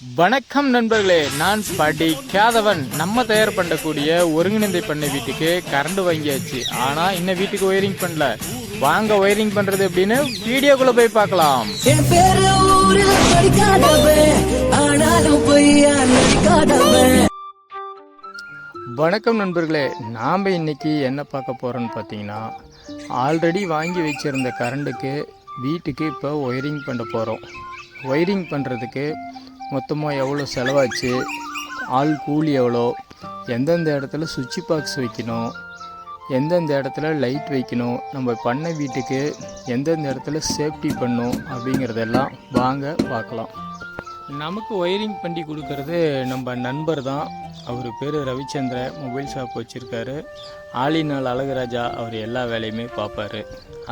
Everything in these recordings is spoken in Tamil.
வணக்கம் நண்பர்களே நான் படிக்காதவன் நம்ம தயார் பண்ணக்கூடிய ஒருங்கிணைந்த பண்ணை வீட்டுக்கு கரண்ட் வாங்கியாச்சு. ஆனால் இன்னும் வீட்டுக்கு ஒயரிங் பண்ணல. வாங்க ஒயரிங் பண்ணுறது அப்படின்னு வீடியோக்குள்ளே போய் பார்க்கலாம். வணக்கம் நண்பர்களே நாம் இன்னைக்கு என்ன பார்க்க போகிறோன்னு பார்த்தீங்கன்னா ஆல்ரெடி வாங்கி வச்சிருந்த கரண்ட்டுக்கு வீட்டுக்கு இப்போ ஒயரிங் பண்ண போகிறோம் ஒயரிங் பண்ணுறதுக்கு மொத்தமாக எவ்வளோ செலவாச்சு? ஆள் கூலி எவ்வளோ? எந்தெந்த இடத்துல சுவிட்ச் பாக்ஸ் வைக்கணும்? எந்தெந்த இடத்துல லைட் வைக்கணும்? நம்ம பண்ண வீட்டுக்கு எந்தெந்த இடத்துல சேஃப்டி பண்ணும் அப்படிங்கிறதெல்லாம் வாங்க பார்க்கலாம். நமக்கு ஒயரிங் பண்ணி கொடுக்கறது நம்ம நண்பர் தான். அவர் பேர் ரவிச்சந்திர மொபைல் ஷாப் வச்சுருக்காரு. ஆளினால் அழகுராஜா அவர் எல்லா வேலையுமே பார்ப்பாரு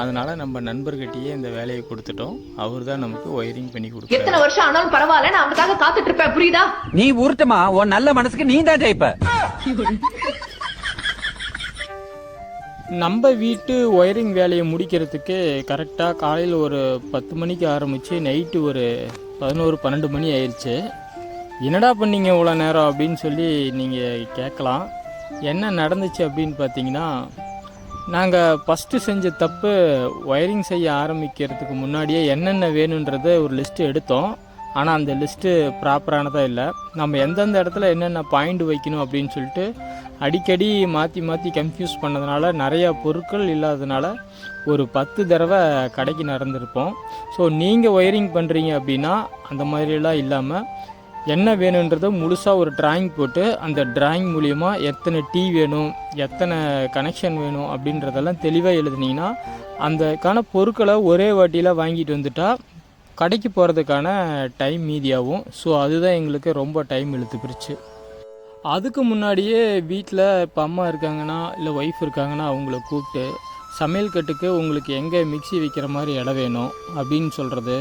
அதனால் நம்ம நண்பர்கிட்டயே இந்த வேலையை கொடுத்துட்டோம். அவர் தான் நமக்கு ஒயரிங் பண்ணி கொடுக்குறாரு. எத்தனை வருஷம் ஆனாலும் பரவாயில்ல நான் அவனுக்காக காத்துட்டு இருப்பேன் புரியுதா? நீ உருட்டுமா? உன் நல்ல மனசுக்கு நீ தான் ஜெயிப்ப. நம்ம வீட்டு ஒயரிங் வேலையை முடிக்கிறதுக்கு கரெக்டாக காலையில் ஒரு பத்து மணிக்கு ஆரம்பித்து நைட்டு ஒரு பதினோரு பன்னெண்டு மணி ஆயிடுச்சு என்னடா பண்ணீங்க இவ்வளோ நேரம் அப்படின்னு சொல்லி நீங்கள் கேட்கலாம். என்ன நடந்துச்சு அப்படின்னு பார்த்தீங்கன்னா நாங்கள் ஃபஸ்ட்டு செஞ்ச தப்பு ஒயரிங் செய்ய ஆரம்பிக்கிறதுக்கு முன்னாடியே என்னென்ன வேணுன்றதை ஒரு லிஸ்ட்டு எடுத்தோம். ஆனால் அந்த லிஸ்ட்டு ப்ராப்பரானதாக இல்லை. நம்ம எந்தெந்த இடத்துல என்னென்ன பாயிண்ட் வைக்கணும் அப்படின்னு சொல்லிட்டு அடிக்கடி மாற்றி மாற்றி கன்ஃபியூஸ் பண்ணதுனால நிறையா பொருட்கள் இல்லாததுனால ஒரு பத்து தடவை கடைக்கு நடந்திருப்போம். ஸோ நீங்கள் ஒயரிங் பண்ணுறீங்க அப்படின்னா அந்த மாதிரிலாம் இல்லாமல் என்ன வேணுன்றதை முழுசாக ஒரு டிராயிங் போட்டு அந்த டிராயிங் மூலியமா எத்தனை டீ வேணும் எத்தனை கனெக்ஷன் வேணும் அப்படின்றதெல்லாம் தெளிவாக எழுதுனீங்கன்னா அந்தக்கான பொருட்களை ஒரே வாட்டியில் வாங்கிட்டு வந்துட்டால் கடைக்கு போகிறதுக்கான டைம் மீதியாகும். ஸோ அதுதான் எங்களுக்கு ரொம்ப டைம் இழுத்து பிரிச்சு அதுக்கு முன்னாடியே வீட்டில் இப்போ அம்மா இருக்காங்கன்னா இல்லை ஒய்ஃப் இருக்காங்கன்னா அவங்கள கூப்பிட்டு சமையல் கட்டுக்கு உங்களுக்கு எங்கே மிக்ஸி வைக்கிற மாதிரி இடம் வேணும் அப்படின்னு சொல்கிறது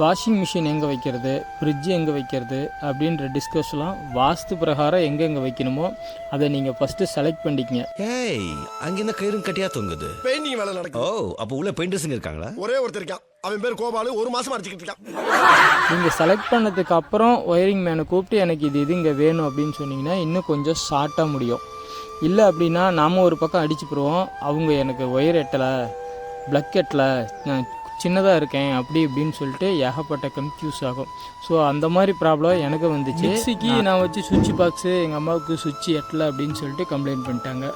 வாஷிங் மிஷின் எங்கே வைக்கிறது ஃப்ரிட்ஜ் எங்கே வைக்கிறது அப்படின்ற டிஸ்கஸ்லாம் வாஸ்து பிரகாரம் எங்கெங்கே வைக்கணுமோ அதை நீங்கள் ஃபஸ்ட்டு செலக்ட் பண்ணிக்கங்க. ஏய் அங்கிருந்த கயிறும் கட்டியா தொங்குது? பெயிண்டிங் வேலை ஓ நடக்குது அப்ப உள்ள பெயிண்டர்ஸுங்க இருக்காங்களா? ஒரே ஒருத்தர் இருக்கான். அவன் பேர் கோபாலு ஒரு மாசமா அடிச்சுக்கிட்டு இருக்கான். நீங்கள் செலக்ட் பண்ணதுக்கு அப்புறம் ஒயரிங் மேனை கூப்பிட்டு எனக்கு இது இது இங்கே வேணும் அப்படின்னு சொன்னீங்கன்னா இன்னும் கொஞ்சம் ஷார்ட்டாக முடியும். இல்லை அப்படின்னா நாம் ஒரு பக்கம் அடிச்சுப்புடுவோம் அவங்க எனக்கு ஒயர் எட்டலை ப்ளக் எட்டலை சின்னதாக இருக்கேன் அப்படி இப்படின்னு சொல்லிட்டு ஏகப்பட்ட கன்ஃபியூஸ் ஆகும். ஸோ அந்த மாதிரி ப்ராப்ளம் எனக்கு வந்துச்சு. மிக்சிக்கு நான் வச்சு சுவிட்ச் பாக்ஸு எங்கள் அம்மாவுக்கு சுவிட்ச் எட்டலை அப்படின்னு சொல்லிட்டு கம்ப்ளைண்ட் பண்ணிட்டாங்க.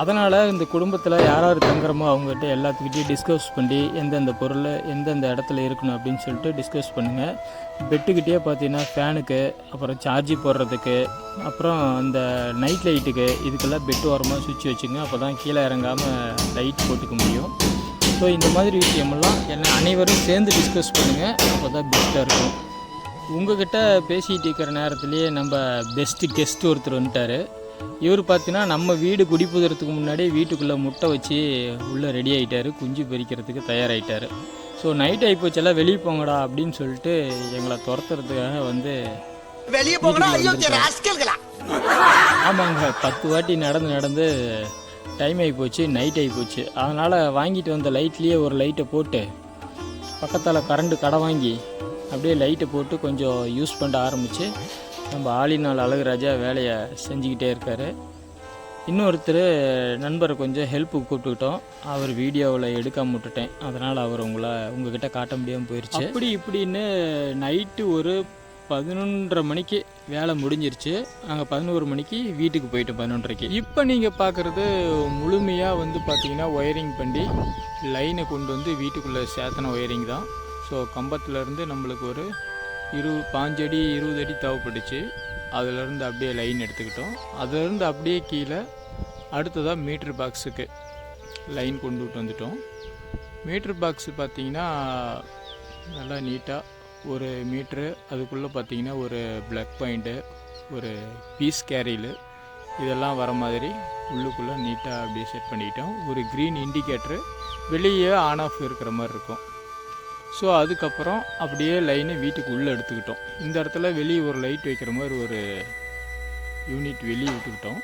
அதனால் இந்த குடும்பத்தில் யார் யார் தங்குறமோ அவங்ககிட்ட எல்லாத்துக்கிட்டையும் டிஸ்கஸ் பண்ணி எந்தெந்த பொருள் எந்தெந்த இடத்துல இருக்கணும் அப்படின்னு சொல்லிட்டு டிஸ்கஸ் பண்ணுங்கள் பெட்டுக்கிட்டே பார்த்தீங்கன்னா ஃபேனுக்கு அப்புறம் சார்ஜி போடுறதுக்கு அப்புறம் அந்த நைட் லைட்டுக்கு இதுக்கெல்லாம் பெட்டு ஓரமாக சுவிட்ச் வச்சுங்க அப்போ தான் கீழே இறங்காமல் லைட் போட்டுக்க முடியும். ஸோ இந்த மாதிரி விஷயமெல்லாம் என்ன அனைவரும் சேர்ந்து டிஸ்கஸ் பண்ணுங்கள் அப்போ தான் பெஸ்ட்டாக இருக்கும். உங்ககிட்ட பேசிகிட்டு இருக்கிற நேரத்துலேயே நம்ம பெஸ்ட்டு கெஸ்ட் ஒருத்தர் வந்துட்டார். இவர் பார்த்தீங்கன்னா நம்ம வீடு குடிப்புதறதுக்கு முன்னாடி வீட்டுக்குள்ளே முட்டை வச்சு உள்ளே ரெடி ஆகிட்டாரு குஞ்சு பொரிக்கிறதுக்கு தயாராகிட்டாரு ஸோ நைட் ஆகிப்போச்செல்லாம் வெளியே போங்கடா அப்படின்னு சொல்லிட்டு எங்களை துரத்துறதுக்காக வந்து வெளியே போங்கடா, ஆமாங்க. பத்து வாட்டி நடந்து நடந்து டைம் ஆகி போச்சு நைட் ஆகி போச்சு அதனால் வாங்கிட்டு வந்த லைட்லேயே ஒரு லைட்டை போட்டு பக்கத்தில் கரண்ட் கடை வாங்கி அப்படியே லைட்டை போட்டு கொஞ்சம் யூஸ் பண்ண ஆரம்பித்து நம்ம ஆளினால் அழகுராஜா வேலையை செஞ்சுக்கிட்டே இருக்கார். இன்னொருத்தர் நண்பரை கொஞ்சம் ஹெல்ப்புக்கு கூப்பிட்டுக்கிட்டோம். அவர் வீடியோவில் எடுக்காம விட்டுட்டேன். அதனால் அவர் உங்களை உங்ககிட்ட காட்ட முடியாமல் போயிடுச்சு அப்படி இப்படின்னு நைட்டு ஒரு பதினொன்றரை மணிக்கு வேலை முடிஞ்சிருச்சு. நாங்கள் பதினோரு மணிக்கு வீட்டுக்கு போயிட்டோம் பதினொன்றரைக்கு. இப்போ நீங்கள் பார்க்குறது முழுமையாக வந்து பார்த்தீங்கன்னா ஒயரிங் பண்ணி லைனை கொண்டு வந்து வீட்டுக்குள்ளே சேர்த்தன ஒயரிங் தான். ஸோ கம்பத்துலேருந்து நம்மளுக்கு ஒரு இரு பாஞ்சடி இருபது அடி தேவைப்பட்டுச்சு. அதுலேருந்து அப்படியே லைன் எடுத்துக்கிட்டோம். அதுலேருந்து அப்படியே கீழே அடுத்ததாக மீட்ரு பாக்ஸுக்கு லைன் கொண்டு விட்டு வந்துட்டோம். மீட்ரு பாக்ஸு பார்த்திங்கன்னா நல்லா நீட்டாக ஒரு மீட்ரு அதுக்குள்ளே பார்த்தீங்கன்னா ஒரு பிளக் பாயிண்ட்டு ஒரு பீஸ் கேரியலு இதெல்லாம் வர மாதிரி உள்ளுக்குள்ளே நீட்டாக அப்படியே செட் பண்ணிக்கிட்டோம் ஒரு க்ரீன் இண்டிகேட்ரு வெளியே ஆன் ஆஃப் இருக்கிற மாதிரி இருக்கும். ஸோ அதுக்கப்புறம் அப்படியே லைனை வீட்டுக்கு உள்ளே எடுத்துக்கிட்டோம். இந்த இடத்துல வெளியே ஒரு லைட் வைக்கிற மாதிரி ஒரு யூனிட் வெளியே விட்டுக்கிட்டோம்.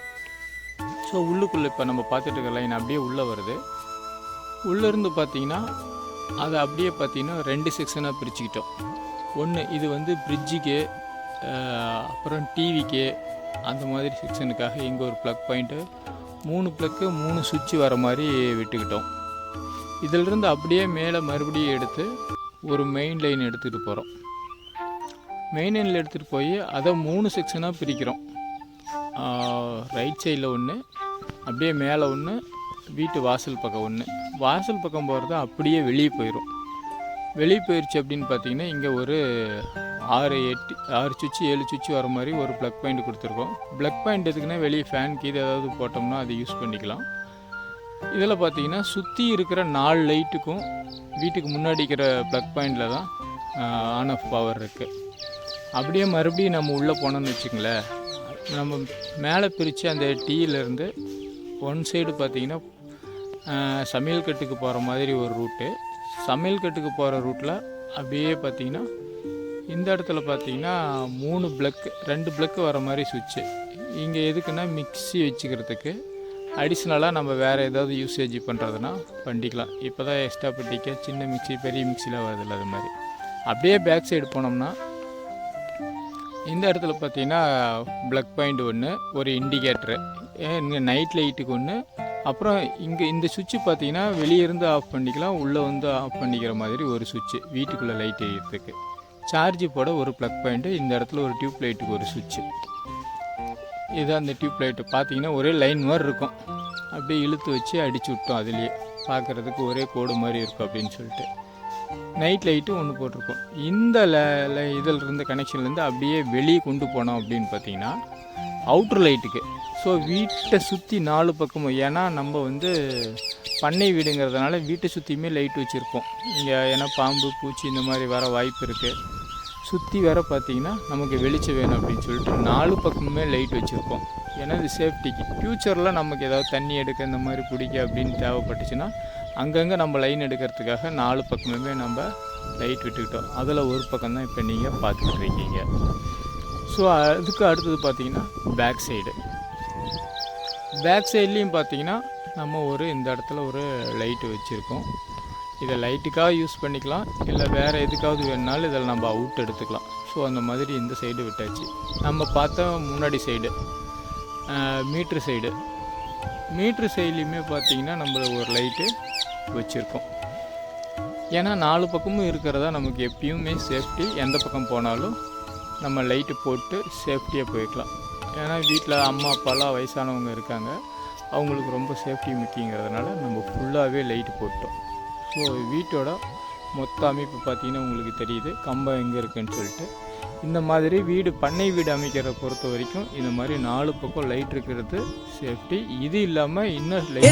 ஸோ உள்ளுக்குள்ளே இப்போ நம்ம பார்த்துட்டு இருக்க லைன் அப்படியே உள்ளே வருது. உள்ளேருந்து பார்த்தீங்கன்னா அதை அப்படியே பார்த்தீங்கன்னா ரெண்டு செக்ஷனாக பிரிச்சுக்கிட்டோம். ஒன்று இது வந்து ஃப்ரிட்ஜுக்கு அப்புறம் டிவிக்கு அந்த மாதிரி செக்ஷனுக்காக இங்கே ஒரு ப்ளக் பாயிண்ட்டு மூணு ப்ளக்கு மூணு சுவிட்ச் வர மாதிரி விட்டுக்கிட்டோம். இதிலிருந்து அப்படியே மேலே மறுபடியும் எடுத்து ஒரு மெயின் லைன் எடுத்துகிட்டு போகிறோம் மெயின் லைனில் எடுத்துகிட்டு போய் அதை மூணு செக்ஷனாக பிரிக்கிறோம். ரைட் சைடில் ஒன்று அப்படியே மேலே ஒன்று வீட்டு வாசல் பக்கம் ஒன்று வாசல் பக்கம் போகிறது அப்படியே வெளியே போயிடும் வெளிப்பயிற்சி அப்படின்னு பார்த்தீங்கன்னா இங்கே ஒரு ஆறு எட்டு ஆறு சுவிட்சு ஏழு சுவிட்சு வர மாதிரி ஒரு ப்ளக் பாயிண்ட் கொடுத்துருக்கோம். ப்ளக் பாயிண்ட் எதுக்குன்னா வெளியே ஃபேன் கீது ஏதாவது போட்டோம்னா அதை யூஸ் பண்ணிக்கலாம். இதில் பார்த்தீங்கன்னா சுற்றி இருக்கிற நாலு லைட்டுக்கும் வீட்டுக்கு முன்னாடி இருக்கிற ப்ளக் பாயிண்டில் தான் ஆன் ஆஃப் பவர் இருக்குது அப்படியே மறுபடியும் நம்ம உள்ளே போனோம்னு வச்சுங்களேன் நம்ம மேலே பிரித்து அந்த டீயிலேருந்து ஒன் சைடு பார்த்திங்கன்னா சமையல் கட்டுக்கு போகிற மாதிரி ஒரு ரூட்டு சமையல் கட்டுக்கு போகிற ரூட்டில் அப்படியே பார்த்தீங்கன்னா இந்த இடத்துல பார்த்தீங்கன்னா மூணு பிளக்கு ரெண்டு பிளக்கு வர மாதிரி சுவிட்சு இங்கே எதுக்குன்னா மிக்ஸி வச்சுக்கிறதுக்கு. அடிஷ்னலாக நம்ம வேறு ஏதாவது யூசேஜ் பண்ணுறதுனா பண்ணிக்கலாம். இப்போ தான் எக்ஸ்ட்ரா பண்ணிக்க சின்ன மிக்சி பெரிய மிக்சிலாம் வருதில்ல அது மாதிரி. அப்படியே பேக் சைடு போனோம்னா இந்த இடத்துல பார்த்தீங்கன்னா ப்ளக் பாயிண்ட் ஒன்று ஒரு இண்டிகேட்டரு இங்கே நைட் லைட்டுக்கு ஒன்று அப்புறம் இங்கே இந்த சுவிட்சு பார்த்தீங்கன்னா வெளியே இருந்து ஆஃப் பண்ணிக்கலாம் உள்ளே வந்து ஆஃப் பண்ணிக்கிற மாதிரி ஒரு சுவிட்சு வீட்டுக்குள்ளே லைட் எரியறதுக்கு சார்ஜ் போட ஒரு ப்ளக் பாயிண்ட்டு இந்த இடத்துல ஒரு டியூப் லைட்டுக்கு ஒரு சுவிட்சு. இது அந்த டியூப் லைட்டு பார்த்தீங்கன்னா ஒரே லைன் மாதிரி இருக்கும். அப்படியே இழுத்து வச்சு அடிச்சு விட்டோம் அதுலேயே. பார்க்குறதுக்கு ஒரே கோடு மாதிரி இருக்கும் அப்படின்னு சொல்லிட்டு. நைட் லைட்டு ஒன்று போட்டிருக்கோம். இந்த இதில் இருந்த கனெக்ஷன்லேருந்து அப்படியே வெளியே கொண்டு போனோம் அப்படின்னு பார்த்தீங்கன்னா அவுட்ரு லைட்டுக்கு ஸோ வீட்டை சுற்றி நாலு பக்கமும். ஏன்னா நம்ம வந்து பண்ணை வீடுங்கிறதுனால வீட்டை சுற்றியுமே லைட் வச்சுருப்போம். இங்கே ஏன்னா பாம்பு பூச்சி இந்த மாதிரி வர வாய்ப்பு இருக்குது சுற்றி வர பார்த்தீங்கன்னா நமக்கு வெளிச்சம் வேணும் அப்படின்னு சொல்லிட்டு நாலு பக்கமுமே லைட் வச்சுருப்போம். ஏன்னா இது சேஃப்டிக்கு. ஃப்யூச்சரில் நமக்கு ஏதாவது தண்ணி எடுக்க இந்த மாதிரி பிடிக்க அப்படின்னு தேவைப்பட்டுச்சுன்னா அங்கங்கே நம்ம லைன் எடுக்கிறதுக்காக நாலு பக்கமுமே நம்ம லைட் விட்டுக்கிட்டோம். அதில் ஒரு பக்கம் தான் இப்போ நீங்கள் பார்த்துக்கிட்டு இருக்கீங்க. ஸோ அதுக்கு அடுத்தது பார்த்திங்கன்னா பேக் சைடு. பேக் சைட்லேயும் பார்த்தீங்கன்னா நம்ம ஒரு இந்த இடத்துல ஒரு லைட்டு வச்சுருக்கோம். இதை லைட்டுக்காக யூஸ் பண்ணிக்கலாம். இல்லை வேறு எதுக்காவது வேணுனாலும் இதில் நம்ம அவுட் எடுத்துக்கலாம். ஸோ அந்த மாதிரி இந்த சைடு விட்டாச்சு. நம்ம பார்த்தா முன்னாடி சைடு மீட்ரு சைடு. மீட்ரு சைட்லேயுமே பார்த்தீங்கன்னா நம்ம ஒரு லைட்டு வச்சுருக்கோம். ஏன்னா நாலு பக்கமும் இருக்கிறதா நமக்கு எப்பயுமே சேஃப்டி. எந்த பக்கம் போனாலும் நம்ம லைட்டு போட்டு சேஃப்டியாக போய்க்கலாம். ஏன்னா வீட்டில் அம்மா அப்பாலாம் வயசானவங்க இருக்காங்க. அவங்களுக்கு ரொம்ப சேஃப்டி முக்கியங்கிறதுனால நம்ம ஃபுல்லாகவே லைட்டு போட்டோம். ஸோ வீட்டோட மொத்த அமைப்பு பார்த்தீங்கன்னா உங்களுக்கு தெரியுது. கம்பம் எங்கே இருக்குன்னு சொல்லிட்டு. இந்த மாதிரி வீடு பண்ணை வீடு அமைக்கிறத பொறுத்த வரைக்கும் இந்த மாதிரி நாலு பக்கம் லைட் இருக்கிறது சேஃப்டி இது இல்லாமல் இன்னும் லைட்